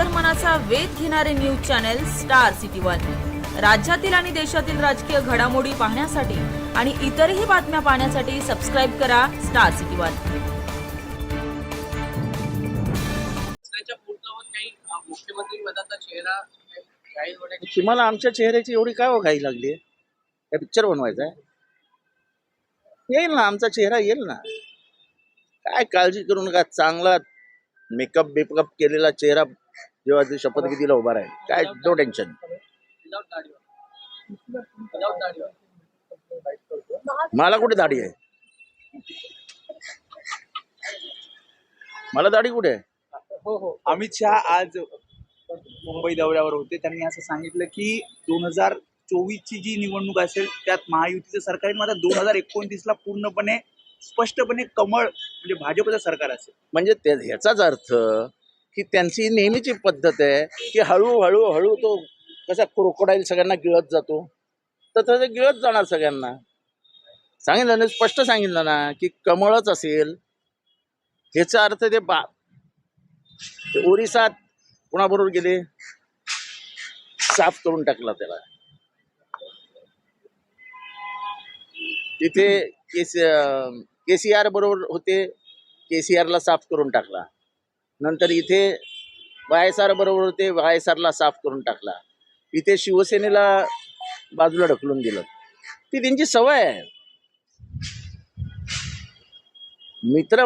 अंतर्मनाचा वेध घेणारे news channel star city one. राज्यातील आणि देशातील राजकीय घडामोडी पाहण्यासाठी आणि इतरही बातम्या पाहण्यासाठी सबस्क्राईब करा स्टार सिटी वन. मुख्यमंत्री पदाचा चेहरा जाहीर होण्याची तुम्हाला आमच्या चेहऱ्याची एवढी काय हो घाई लागली काय पिक्चर बनवायचा आहे येईल ना आमचा चेहरा येईल ना. काय काळजी करू नका चांगला मेकअप बेकअप केलेला चेहरा जेव्हा ते शपथविधीला उभा राहील. काय? नो टेन्शन मला कुठे दाढी आहे? मला दाढी कुठे आहे? हो हो अमित शहा आज मुंबई दौऱ्यावर होते. त्यांनी असं सांगितलं की दोन हजार चोवीसची जी निवडणूक असेल त्यात महायुतीचं सरकार आहे मात्र दोन हजार एकोणतीसला पूर्णपणे स्पष्टपणे कमळ म्हणजे भाजपचं सरकार असेल. म्हणजे ह्याचाच अर्थ की त्यांची नेहमीची पद्धत आहे की हळूहळू हळू तो कसा क्रोकोडाईल सगळ्यांना गिळत जातो. तर तसं गिळत जाणार सगळ्यांना. सांगितलं ना स्पष्ट सांगितलं ना की कमळच असेल ह्याचा अर्थ ते बा ओरिसात कोणाबरोबर गेले? साफ करून टाकला त्याला. तिथे केस केसीआर बरोबर होते केसीआरला साफ करून टाकला. नंतर इथे वाय एस आर बरोबर ते वाय एस आरला साफ करून टाकला. इथे शिवसेनेला बाजूला ढकलून दिलं. ती त्यांची सवय आहे. मित्र